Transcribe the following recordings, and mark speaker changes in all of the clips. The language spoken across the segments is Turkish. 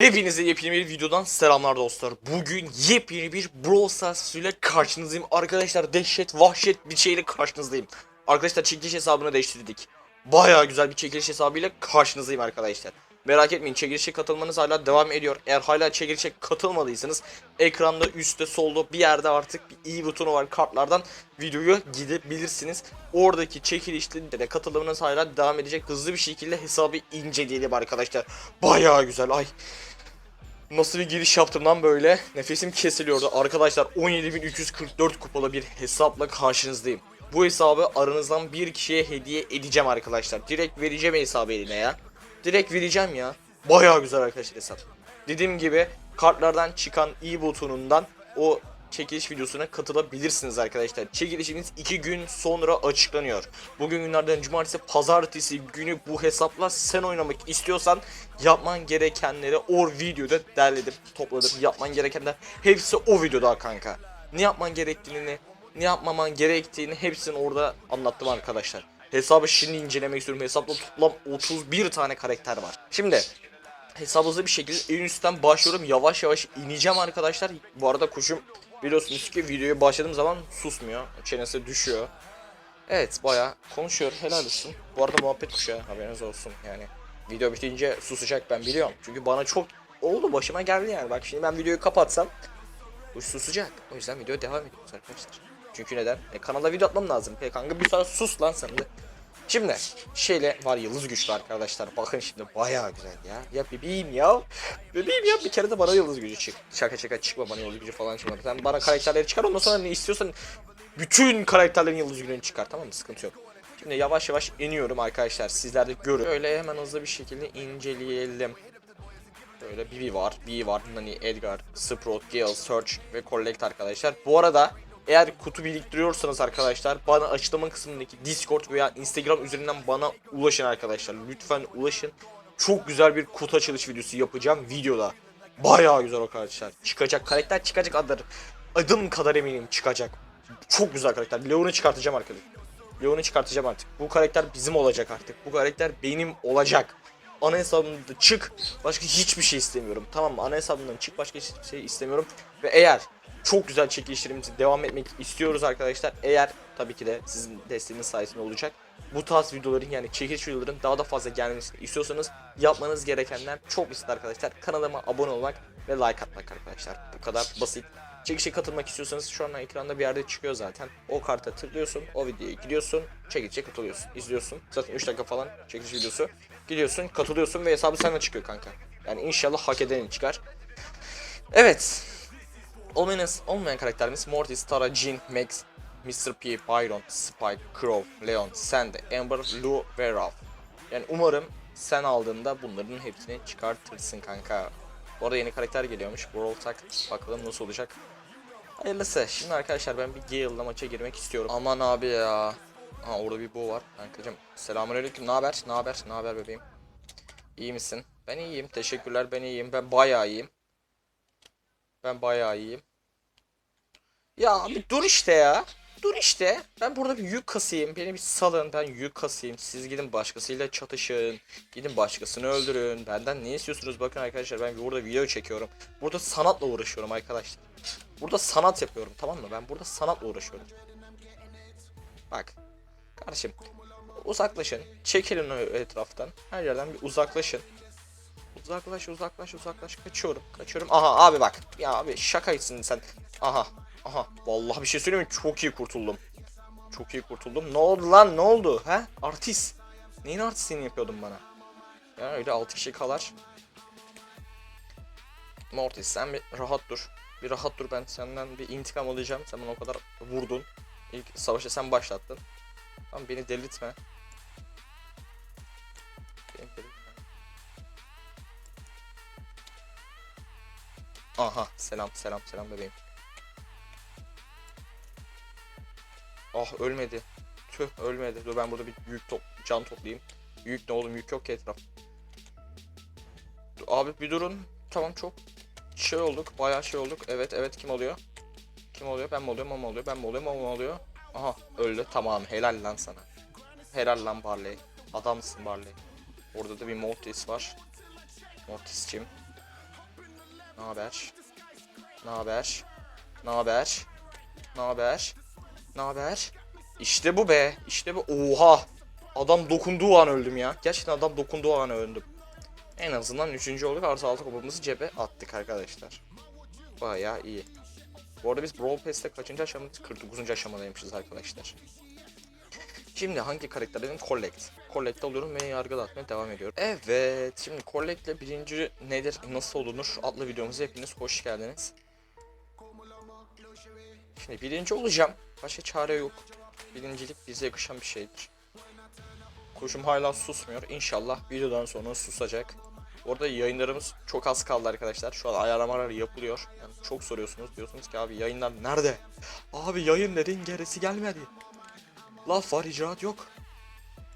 Speaker 1: Hepinize yepyeni bir videodan selamlar dostlar. Bugün yepyeni bir Brawl Stars ile karşınızdayım. Arkadaşlar dehşet, vahşet bir şeyle karşınızdayım. Arkadaşlar çekiliş hesabını değiştirdik. Baya güzel bir çekiliş hesabıyla karşınızdayım arkadaşlar. Merak etmeyin çekilişe katılmanız hala devam ediyor. Eğer hala çekilişe katılmadıysanız ekranda üstte solda bir yerde artık bir i butonu var kartlardan videoyu gidebilirsiniz. Oradaki çekilişte de katılımınız hala devam edecek. Hızlı bir şekilde hesabı inceleyelim arkadaşlar. Baya güzel ay. Nasıl bir giriş yaptım lan böyle? Nefesim kesiliyordu. Arkadaşlar 17.344 kupalı bir hesapla karşınızdayım. Bu hesabı aranızdan bir kişiye hediye edeceğim arkadaşlar. Direkt vereceğim hesabı eline ya. Direkt vereceğim ya. Bayağı güzel arkadaşlar hesap. Dediğim gibi kartlardan çıkan i butonundan o çekiliş videosuna katılabilirsiniz arkadaşlar. Çekilişimiz 2 gün sonra açıklanıyor. Bugün günlerden cumartesi pazartesi günü bu hesapla sen oynamak istiyorsan yapman gerekenleri o videoda derledim topladım. Yapman gerekenler hepsi o videoda kanka. Ne yapman gerektiğini ne yapmaman gerektiğini hepsini orada anlattım arkadaşlar. Hesabı şimdi incelemek istiyorum. Hesapta toplam 31 tane karakter var. Şimdi hesap hızlı bir şekilde en üstten başlıyorum. Yavaş yavaş ineceğim arkadaşlar. Bu arada kuşum biliyorsunuz ki videoya başladığım zaman susmuyor. Çenesi düşüyor. Evet baya konuşuyor. Helal olsun. Bu arada muhabbet kuşu ha, haberiniz olsun. Yani video bitince susacak ben biliyorum. Çünkü bana çok oldu başıma geldi yani. Bak şimdi ben videoyu kapatsam kuş susacak. O yüzden video devam ediyoruz arkadaşlar. Çünkü neden? E, kanala video atmam lazım. E, kanka bir saat sus lan sen de. Şimdi şeyle var yıldız güçlü arkadaşlar. Bakın şimdi bayağı güzel ya. Ya bebeğim ya. Bebeğim ya bir kere de bana yıldız gücü çık. Şaka şaka çıkma bana yıldız gücü falan çıkma. Sen bana karakterleri çıkar ondan sonra ne istiyorsan bütün karakterlerin yıldız gücünü çıkar tamam mı? Sıkıntı yok. Şimdi yavaş yavaş iniyorum arkadaşlar. Sizler de görün. Öyle hemen hızlı bir şekilde inceleyelim. Böyle Bibi var, B var, Nani, Edgar, Sprout, Gale, Search ve Collect arkadaşlar. Bu arada eğer kutu biriktiriyorsanız arkadaşlar bana açıklama kısmındaki Discord veya Instagram üzerinden bana ulaşın arkadaşlar. Lütfen ulaşın. Çok güzel bir kutu açılış videosu yapacağım videoda. Bayağı güzel arkadaşlar. Çıkacak karakter çıkacak adır. Adım kadar eminim çıkacak. Çok güzel karakter. Leon'u çıkartacağım arkadaşlar. Leon'u çıkartacağım artık. Bu karakter bizim olacak artık. Bu karakter benim olacak. Ana hesabımda çık. Başka hiçbir şey istemiyorum. Tamam mı? Ana hesabımdan çık. Başka hiçbir şey istemiyorum. Ve eğer çok güzel çekilişlerimizi devam etmek istiyoruz arkadaşlar. Eğer tabii ki de sizin desteğiniz sayesinde olacak. Bu tarz videoların yani çekiliş videoların daha da fazla gelmesini istiyorsanız yapmanız gerekenler çok basit arkadaşlar. Kanalıma abone olmak ve like atmak arkadaşlar. Bu kadar basit. Çekilişe katılmak istiyorsanız şu an ekranda bir yerde çıkıyor zaten. O karta tıklıyorsun, o videoya gidiyorsun, çekilişe katılıyorsun, izliyorsun. Zaten 3 dakika falan çekiliş videosu. Gidiyorsun, katılıyorsun ve hesabı sana çıkıyor kanka. Yani inşallah hak edeni çıkar. Evet. Olmayan, olmayan karakterimiz Mortis, Tara, Jean, Max, Mr. P, Byron, Spike, Crow, Leon, Sandy, Amber, Lou ve Ralph. Yani umarım sen aldığında bunların hepsini çıkartırsın kanka. Bu arada yeni karakter geliyormuş. Brawl Tak. Bakalım nasıl olacak. Hayırlısı. Şimdi arkadaşlar ben bir Gale'la maça girmek istiyorum. Aman abi ya. Ha orada bir bu var. Kankacım. Selamünaleyküm. Ne haber? Ne haber? Ne haber bebeğim? İyi misin? Ben iyiyim. Teşekkürler. Ben iyiyim. Ben bayağı iyiyim. Ben bayağı iyiyim. Ya abi dur işte ya. Dur işte. Ben burada bir yük kasayım. Beni bir salın. Ben yük kasayım. Siz gidin başkasıyla çatışın. Gidin başkasını öldürün. Benden ne istiyorsunuz? Bakın arkadaşlar ben burada video çekiyorum. Burada sanatla uğraşıyorum arkadaşlar. Burada sanat yapıyorum tamam mı? Ben burada sanatla uğraşıyorum. Bak. Kardeşim. Uzaklaşın. Çekilin o etraftan. Her yerden bir uzaklaşın. Uzaklaş uzaklaş uzaklaş. Kaçıyorum. Kaçıyorum. Aha abi bak. Ya abi şakaysın sen. Aha. Aha. Vallahi bir şey söyleyeyim mi? Çok iyi kurtuldum. Çok iyi kurtuldum. Ne oldu lan? Ne oldu? He? Artist. Neyin artistliğini yapıyordun bana? Ya öyle 6 kişi kalar. Mortis sen bir rahat dur. Bir rahat dur ben senden bir intikam alacağım. Sen bana o kadar vurdun. İlk savaşı sen başlattın. Tamam beni delirtme. Beni delirtme. Aha selam selam selam bebeğim. Ah ölmedi. Tüh ölmedi. Dur ben burada bir yük top can toplayayım. Yük ne oğlum yük yok ki etraf. Dur, Abi bir durun. Tamam çok şey olduk. Bayağı şey olduk. Evet evet kim oluyor? Kim oluyor? Ben mi oluyorum? O oluyor? Ben mi oluyorum? O oluyor? Aha öldü. Tamam helal lan sana. Helal lan Barley. Adamsın Barley. Orada da bir Mortis var. Mortis'cim. Ne haber? Ne haber? Ne haber? Ne haber? Ne haber? İşte bu be. İşte bu. Oha. Adam dokunduğu an öldüm ya. Gerçekten adam dokunduğu an öldüm. En azından 3. olduk. Artı 6 kupamızı cebe attık arkadaşlar. Bayağı iyi. Bu arada biz Brawl Pass'te kaçıncı aşamadayız? 49. aşamadaymışız arkadaşlar. Şimdi hangi karakterlerin Collect? Collect alıyorum ve yargı dağıtmaya devam ediyorum. Evet, şimdi Collect'le birinci nedir, nasıl olunur adlı videomuza hepiniz hoş geldiniz. Şimdi birinci olacağım. Başka çare yok. Birincilik bize yakışan bir şeydir. Kuşum hala susmuyor. İnşallah videodan sonra susacak. Bu arada yayınlarımız çok az kaldı arkadaşlar. Şu an ayarlamalar yapılıyor. Yani çok soruyorsunuz. Diyorsunuz ki abi yayınlar nerede? Abi yayın dedin gerisi gelmedi. Laf var icraat yok.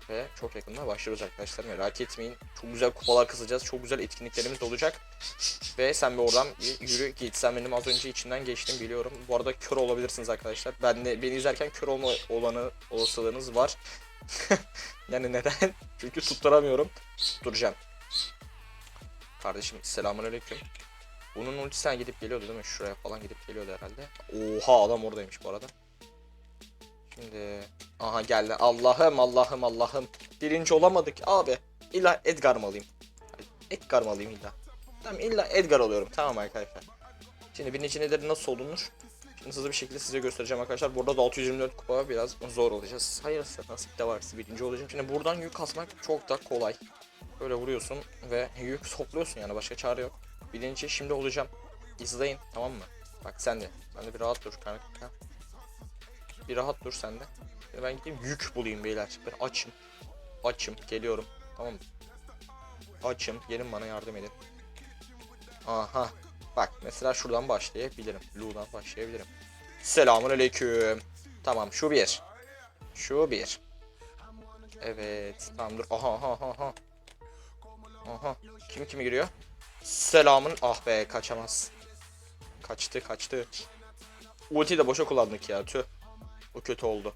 Speaker 1: Ve çok yakında başlıyoruz arkadaşlar merak etmeyin. Çok güzel kupalar kızacağız. Çok güzel etkinliklerimiz olacak. Ve sen bir oradan yürü git. Sen benim az önce içinden geçtim biliyorum. Bu arada kör olabilirsiniz arkadaşlar. Ben de beni izlerken kör olma olanı olasılığınız var. yani neden? Çünkü tutturamıyorum. Tutturacağım. Kardeşim selamünaleyküm. Bunun ultisinden gidip geliyordu değil mi? Şuraya falan gidip geliyordu herhalde. Oha adam oradaymış bu arada. Şimdi aha geldi. Allah'ım Allah'ım Allah'ım. Birinci olamadık abi. İlla Edgar mı alayım? Edgar mı alayım illa? Tamam illa Edgar alıyorum. Tamam arkadaşlar. Şimdi birinci neleri nasıl olunur? Şimdi hızlı bir şekilde size göstereceğim arkadaşlar. Burada da 624 kupa biraz zor olacağız. Hayırlısı nasip de varsa birinci olacağım. Şimdi buradan yük kasmak çok da kolay. Böyle vuruyorsun ve yük topluyorsun yani başka çare yok. Birinci şimdi olacağım. İzleyin tamam mı? Bak sen de. Sen de bir rahat dur kanka. Bir rahat dur sen de. Ben gideyim yük bulayım beyler. Ben açım. Açım. Geliyorum. Tamam mı? Açım. Gelin bana yardım edin. Aha. Bak mesela şuradan başlayabilirim. Lu'dan başlayabilirim. Selamun aleyküm. Tamam şu bir. Şu bir. Evet. Tamam dur. Aha aha aha, aha. Kim kimi giriyor? Selamın. Ah be kaçamaz. Kaçtı kaçtı. Ultiyi de boşa kullandık ya tüh. Bu kötü oldu.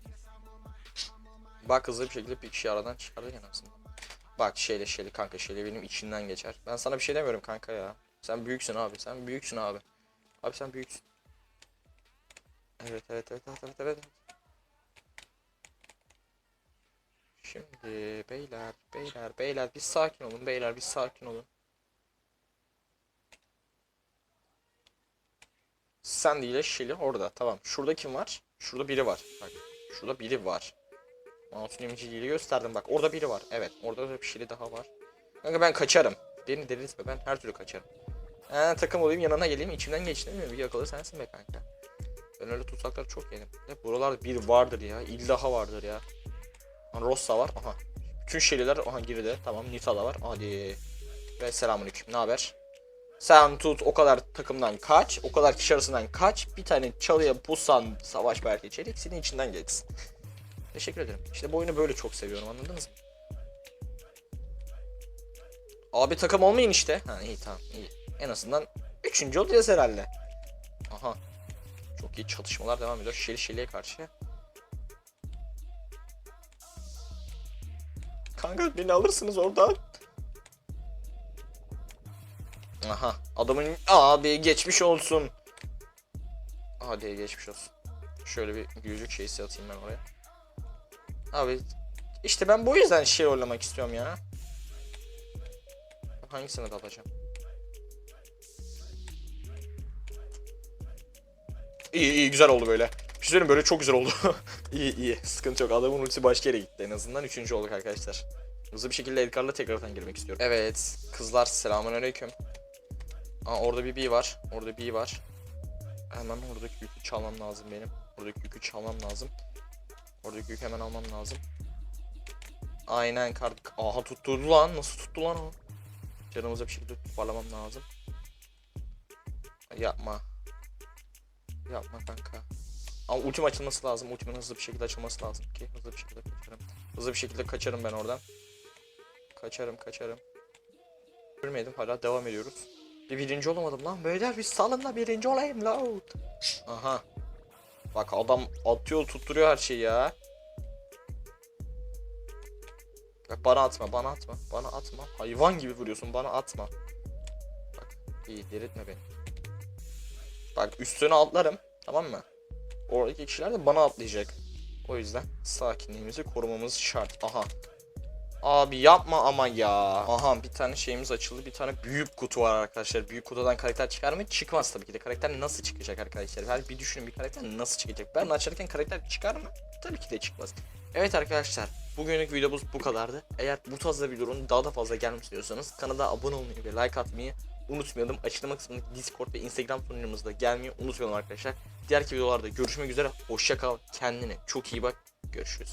Speaker 1: Bak hızlı bir şekilde bir kişi aradan çıkardık en azından. Bak şeyle şeyle kanka şeyle benim içinden geçer. Ben sana bir şey demiyorum kanka ya. Sen büyüksün abi. Sen büyüksün abi. Abi sen büyüksün. Evet evet evet evet evet evet. Şimdi beyler beyler beyler bir sakin olun beyler bir sakin olun. Sandy ile Shelly orada tamam. Şurada kim var? Şurada biri var. Bak şurada biri var. Mouse'un emiciliğiyle gösterdim bak. Orada biri var. Evet orada da bir Shelly daha var. Kanka ben kaçarım. Beni delirtme ben her türlü kaçarım. He takım olayım yanına geleyim içimden geçti mi? Bir yakalı sensin be kanka. Ben öyle tutsaklar çok yedim. Ne buralarda bir vardır ya. İllaha vardır ya. Rossa var. Aha. Bütün şeyler aha girdi. Tamam Nita da var. Hadi. Ve selamünaleyküm. Ne haber? Sen tut o kadar takımdan kaç. O kadar kişi arasından kaç. Bir tane çalıya pusan savaş belki çelik senin içinden geçsin. Teşekkür ederim. İşte bu oyunu böyle çok seviyorum anladınız mı? Abi takım olmayın işte. Ha iyi tamam iyi. En azından üçüncü olacağız herhalde. Aha. Çok iyi çatışmalar devam ediyor. Şeli Şeli'ye karşı. Kanka beni alırsınız oradan. Aha. Adamın abi geçmiş olsun. Hadi geçmiş olsun. Şöyle bir gülücük şeysi atayım ben oraya. Abi işte ben bu yüzden şey oynamak istiyorum ya. Hangisine dalacağım? İyi iyi güzel oldu böyle. Bir şey böyle çok güzel oldu. iyi iyi sıkıntı yok adamın ultisi başka yere gitti en azından üçüncü olduk arkadaşlar. Hızlı bir şekilde Edgar'la tekrardan girmek istiyorum. Evet kızlar selamünaleyküm. Aa orada bir B var. Orada B var. Hemen oradaki yükü çalmam lazım benim. Oradaki yükü çalmam lazım. Oradaki yükü hemen almam lazım. Aynen kart. Aha tutturdu lan. Nasıl tuttu lan o? Canımıza bir şekilde toparlamam lazım. Yapma. Yapma kanka. Ama ultim açılması lazım. Ultimin hızlı bir şekilde açılması lazım ki hızlı bir şekilde kaçarım. Hızlı bir şekilde kaçarım ben oradan. Kaçarım kaçarım. Görmedim hala devam ediyoruz. Bir birinci olamadım lan. Beyler bir salın da birinci olayım loud. Aha. Bak adam atıyor tutturuyor her şeyi ya. Bak bana atma bana atma bana atma. Hayvan gibi vuruyorsun bana atma. Bak İyi delirtme beni. Bak üstüne atlarım. Tamam mı? Oradaki kişiler de bana atlayacak. O yüzden sakinliğimizi korumamız şart. Aha. Abi yapma ama ya. Aha bir tane şeyimiz açıldı. Bir tane büyük kutu var arkadaşlar. Büyük kutudan karakter çıkar mı? Çıkmaz tabii ki de. Karakter nasıl çıkacak arkadaşlar? Her bir düşünün bir karakter nasıl çıkacak? Ben açarken karakter çıkar mı? Tabii ki de çıkmaz. Evet arkadaşlar. Bugünlük videomuz bu kadardı. Eğer bu tarzda videoların daha da fazla gelmek istiyorsanız kanala abone olmayı ve like atmayı unutmayalım. Açıklama kısmındaki Discord ve Instagram sunucumuzda gelmeyi unutmayalım arkadaşlar. Diğer videolarda görüşmek üzere. Hoşça kal. Kendine çok iyi bak. Görüşürüz.